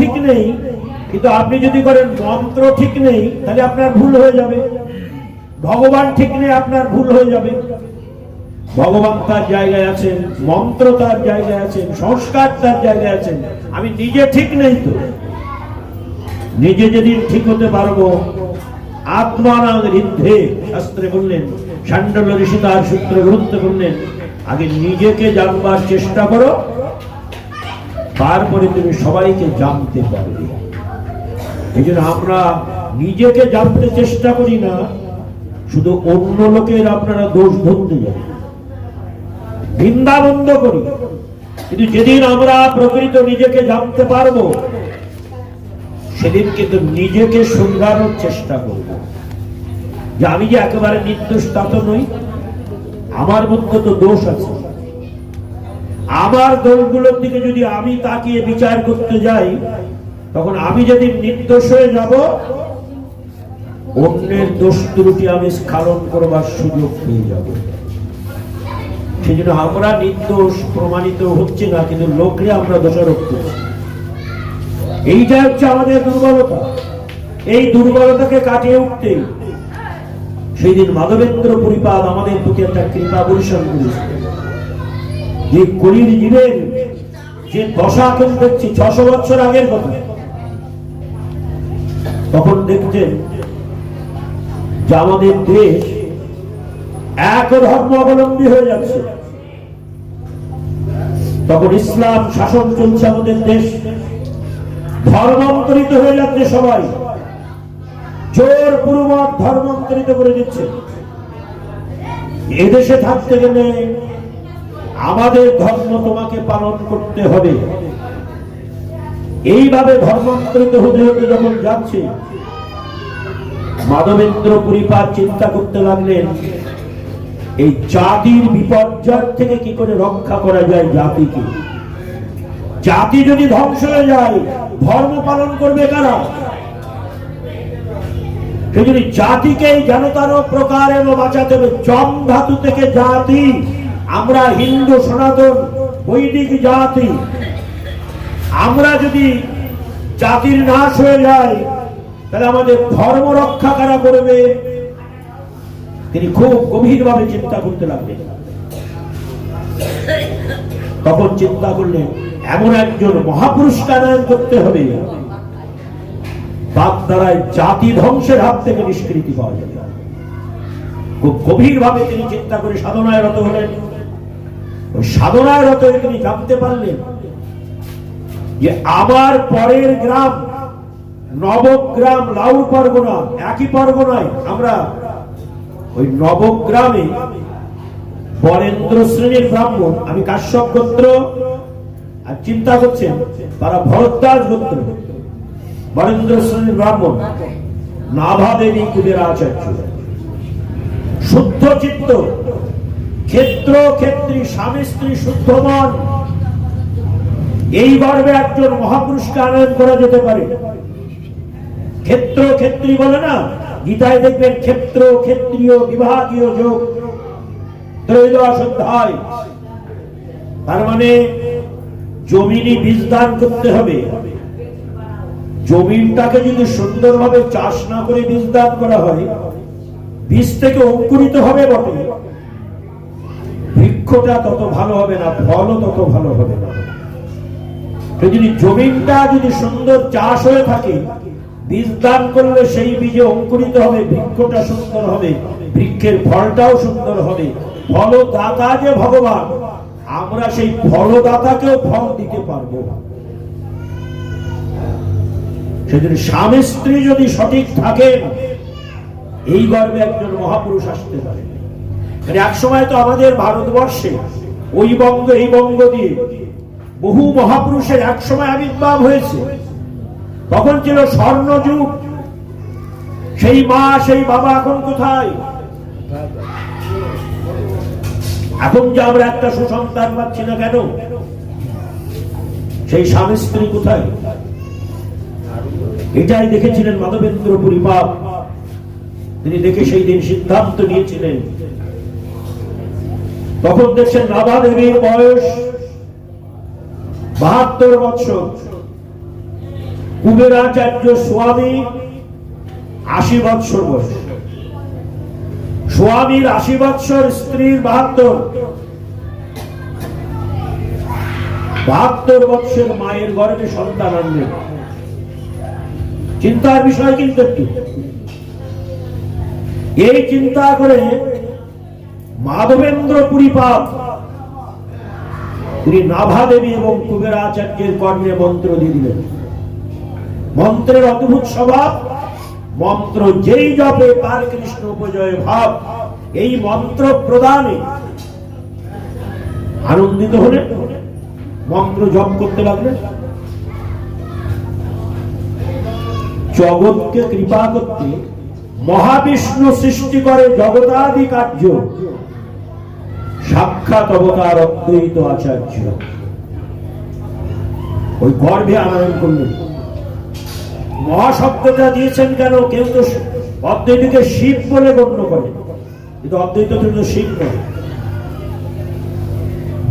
ঠিক নেই। কিন্তু আপনি যদি করেন মন্ত্র ঠিক নেই, তাহলে আপনার ভুল হয়ে যাবে। ভগবান ঠিক নেই, আপনার ভুল হয়ে যাবে। ভগবান তার জায়গায় আছেন, মন্ত্র তার জায়গায় আছেন, সংস্কার তার জায়গায় আছেন। আমি নিজে ঠিক নেই তো। নিজে যেদিন ঠিক হতে পারব আত্মানাং শাস্ত্রে বললেন সান্ডল ঋষি তার সূত্রে গুরুত্ব করলেন আগে নিজেকে জানবার চেষ্টা করো তারপরে তুমি সবাইকে জানতে পারবে। এই জন্য আমরা নিজেকে জানতে চেষ্টা করি না, শুধু অন্য লোকের আপনারা দোষ ধরতে যান নিন্দা বন্ধ করি। কিন্তু যেদিন আমরা প্রকৃত নিজেকে জানতে পারব, সেদিন কিন্তু নিজেকে শুধরানোর চেষ্টা করব। যে আমি যে একেবারে নির্দোষ তা তো নই, আমার মধ্যে তো দোষ আছে। আমার দোষগুলোর দিকে যদি আমি তাকিয়ে বিচার করতে যাই, তখন আমি যদি নির্দোষ হয়ে যাব, অন্যের দোষ ত্রুটি আমি স্খালন করবার সুযোগ পেয়ে যাব। সেই জন্য আমরা নির্দোষ প্রমাণিত হচ্ছে না, কিন্তু লোকরে আমরা দোষারোপ করছি। এইটা হচ্ছে আমাদের দুর্বলতা। এই দুর্বলতাকে কাটিয়ে উঠতে সেই দিন মাধবেন্দ্র পরিপাদ আমাদের প্রতি একটা কৃপা পরিশ্রম করেছে যে কলির জীবের যে দশা এখন দেখছি, ছশো বছর আগের কথা। তখন দেখছেন যে আমাদের দেশ এক ধর্ম অবলম্বী হয়ে যাচ্ছে। তখন ইসলাম শাসন চলছে আমাদের দেশ। ধর্মান্তরিত হয়ে যাচ্ছে সবাই। জোর পূর্বক ধর্মান্তরিত করে দিচ্ছে। এদেশে থাকতে গেলে আমাদের ধর্ম তোমাকে পালন করতে হবে। এইভাবে ধর্মান্তরিত হতে হতে যখন যাচ্ছে, মাধবেন্দ্র পরিপাত চিন্তা করতে লাগলেন, এই জাতির বিপর্যয় থেকে কি করে রক্ষা করা যায় জাতিকে? জাতি যদি ধ্বংস হয়ে যায়, ধর্ম পালন করবে কারা? সেই জন্য জাতিকে জানতারও প্রকারে বাঁচাতে হবে জম ধাতু থেকে জাতি আমরা হিন্দু সনাতন বৈদিক জাতি। আমরা যদি জাতির নাশ হয়ে যায় তাহলে আমাদের ধর্ম রক্ষা কারা করবে? তিনি খুব গভীরভাবে চিন্তা করতে লাগলেন। তখন চিন্তা করলেন, এমন একজন মহাপুরুষকে আনয়ন করতে হবে তার দ্বারাই জাতি ধ্বংসের হাত থেকে নিষ্কৃতি পাওয়া যাবে। খুব গভীরভাবে তিনি চিন্তা করে সাধনায় রত হলেন। সাধনায় রত তিনি জানতে পারলেন যে আমার পরের গ্রাম নবগ্রাম লাউর পরগনা একই পরগনায় আমরা ওই নবগ্রামে বরেন্দ্র শ্রেণির ব্রাহ্মণ, আমি কাশ্যপ গোত্র, আর চিন্তা করছেন, তারা ভরদ্বাজ গোত্র, বরেন্দ্র শ্রেণির ব্রাহ্মণ নাভা দেবী কুবের আচার্য। শুদ্ধ চিত্ত ক্ষেত্র ক্ষেত্রী, স্বামী স্ত্রী, শুদ্ধ মন। এই গর্বে একজন মহাপুরুষকে আনয়ন করা যেতে পারে। ক্ষেত্র ক্ষেত্রী বলে না, গীতায় দেখবেন ক্ষেত্র ক্ষেত্রীয় বিভাগীয় যোগ। ত্রয়োদশ অধ্যায়। তার মানে জমিনি বীজ দান করতে হবে। জমিনটাকে যদি সুন্দরভাবে চাষ না করে বীজ দান করা হয়, বীজ থেকে অঙ্কুরিত হবে বটে। বৃক্ষটা তত ভালো হবে না, ফলও তত ভালো হবে না। যদি জমিনটা যদি সুন্দর চাষ হয়ে থাকে, বীজ দান করলে সেই বীজে অঙ্কুরিত হবে, বৃক্ষটা সুন্দর হবে, বৃক্ষের ফলটাও সুন্দর হবে, ফলদাতা যে ভগবান, আমরা সেই ফলদাতাকেও ফল দিতে পারব সেজন্য স্বামী স্ত্রী যদি সঠিক থাকেন, এই গর্বে একজন মহাপুরুষ আসতে পারে এক সময় তো আমাদের ভারতবর্ষে ওই বঙ্গ, এই বঙ্গ দিয়ে বহু মহাপুরুষের এক সময় আবির্ভাব হয়েছে। তখন ছিল স্বর্ণ যুগ সেই মা, সেই বাবা এখন কোথায়? এখন যে আমরা একটা সুসন্তান পাচ্ছি না কেন? সেই স্বামী স্ত্রী কোথায়? এটাই দেখেছিলেন মাধবেন্দ্র পরিপাপ তিনি দেখে সেই দিন সিদ্ধান্ত নিয়েছিলেন তখন দেখছেন রাধা দেবীর বয়স বাহাত্তর বৎসর কুবেরাচার্য স্বামী আশি বৎসর বয়স। স্বামীর আশি বৎসর স্ত্রীর বাহাত্তর। বাহাত্তর বৎসর মায়ের গর্ভে সন্তান আনলেন চিন্তার বিষয় কিন্তু একটু। এই চিন্তা করে মাধবেন্দ্র পুরীপাপ তিনি নাভা দেবী এবং কুবেরাচার্যের কর্ণে মন্ত্র দিয়ে দিলেন। মন্ত্রের অদ্ভুত স্বভাব, মন্ত্র যেই জপে তার কৃষ্ণ উপজয় ভাব, এই মন্ত্র প্রদানে আনন্দিত হলেন, মন্ত্র জপ করতে লাগলেন। জগৎকে কৃপা করতে মহাবিষ্ণু সৃষ্টি করে জগতাদি কার্য। সাক্ষাৎ অবতার অদ্বৈত আচার্য। ওই গর্ভে আনয়ন করলেন। মহাশব্দটা দিয়েছেন কেন? কেউ তো অদ্বৈতকে শিব বলে গণ্য করে। কিন্তু অদ্বৈত কিন্তু শিব নয়।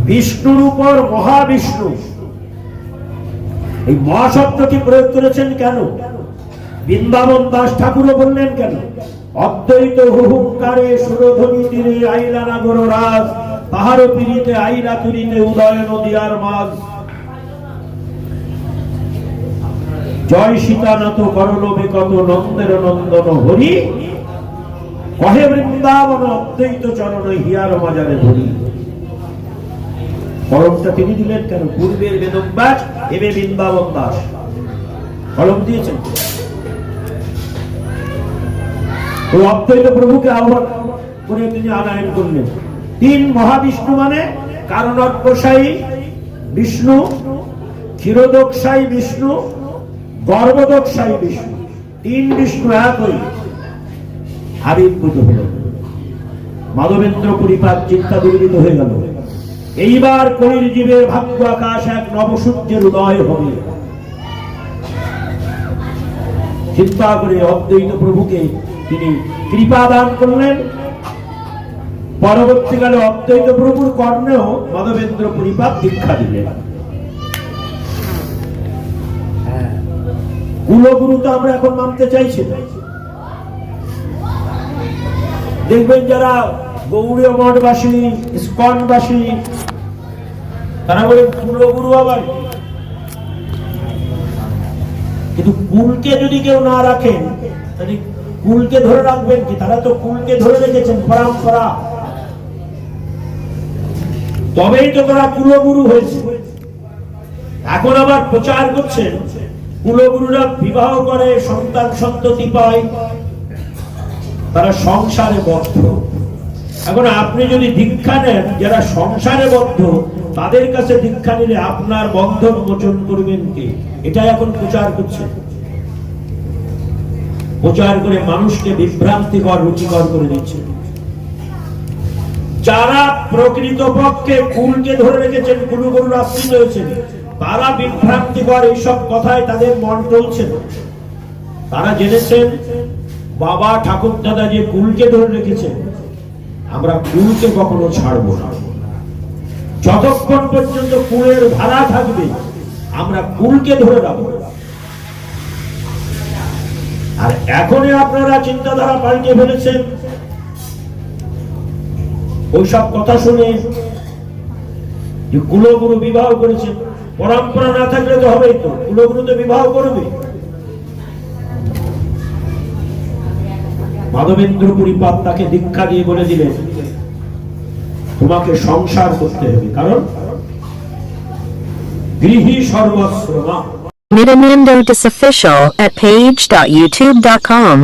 বিষ্ণুর উপর মহাবিষ্ণু। এই মহাশব্দটি প্রয়োগ করেছেন কেন? বৃন্দাবন দাস ঠাকুরও বললেন কেন? অদ্বৈত হুহুঙ্কারে সুরধ্বনি তীরে আইলা নাগর রাজ তাহার পিড়িতে আইলা তুরিতে উদয় নদিয়ার মাঝ। জয় সীতানাথ করলবে কত নন্দের নন্দন হরি। কহে বৃন্দাবন, অদ্বৈত চরণ হিয়ার মাজারে ধরি। কলমটা তিনি দিলেন কেন? পূর্বের বেদব্যাস এবে বৃন্দাবন দাস। কলম দিয়েছেন। তো অদ্বৈত প্রভুকে আহ্বান করে তিনি আনায়ন করলেন। তিন মহাবিষ্ণু মানে কারণোৎসায়ী বিষ্ণু, ক্ষীরোদকসায়ী বিষ্ণু, গর্ভদকসায়ী বিষ্ণু। তিন বিষ্ণু এক হই। আবির্ভূত হল। মাধবেন্দ্র পরিপাত চিন্তা দুর্বিত হয়ে গেল। এইবার কলির জীবের ভাগ্য আকাশ এক নবসূর্যের উদয় হবে। চিন্তা করে অদ্বৈত প্রভুকে তিনি কৃপা দান করলেন। পরবর্তীকালে অদ্বৈত প্রভুর কর্ণেও মাধবেন্দ্র পরিপাত দীক্ষা দিলেন। কুলগুরু তো আমরা এখন মানতে চাইছি না। দেখবেন যারা গৌড়ীয় মঠবাসী, ইস্কনবাসী, তারা বলে, কুলগুরু আবার কিন্তু কুলকে যদি কেউ না রাখেন, তাহলে কুলকে ধরে রাখবেন কি? তারা তো কুলকে ধরে রেখেছেন, পরম্পরা। তবেই তো তারা কুলগুরু হয়েছে। এখন আবার প্রচার করছেন কুলগুরুরা বিবাহ করে, সন্তান সন্ততি পায়, তারা সংসারে বদ্ধ। এখন আপনি যদি দীক্ষা নেন, যারা সংসারে বদ্ধ, তাদের কাছে দীক্ষা নিলে আপনার বন্ধন মোচন করবেন কে? এটা এখন প্রচার করছে। প্রচার করে মানুষকে বিভ্রান্তিকর, রুচিকর করে দিচ্ছে। যারা প্রকৃত পক্ষে কুলকে ধরে রেখেছেন গুরু গুরুর আশ্রিত হয়েছেন, তারা বিভ্রান্তিকর এইসব কথায় তাদের মন টলছে না। তারা জেনেছেন, বাবা ঠাকুর দাদা যে কুলকে ধরে রেখেছেন, আমরা কুলকে কখনো ছাড়বো না যতক্ষণ পর্যন্ত কুলের ধারা থাকবে, আমরা কুলকে ধরে রাখব আর এখনই আপনারা চিন্তাধারা পাল্টে ফেলেছেন ওইসব কথা শুনে কুলগুরু বিবাহ করেছেন পরম্পরা না থাকলে তো হবেই তো, কুলগুরু তো বিবাহ করবে মাধবেন্দ্র পরিপাত তাকে দীক্ষা দিয়ে বলে দিলেন, তোমাকে সংসার করতে হবে, কারণ গৃহী সর্বশ্রমা Midamando Official at page.youtube.com.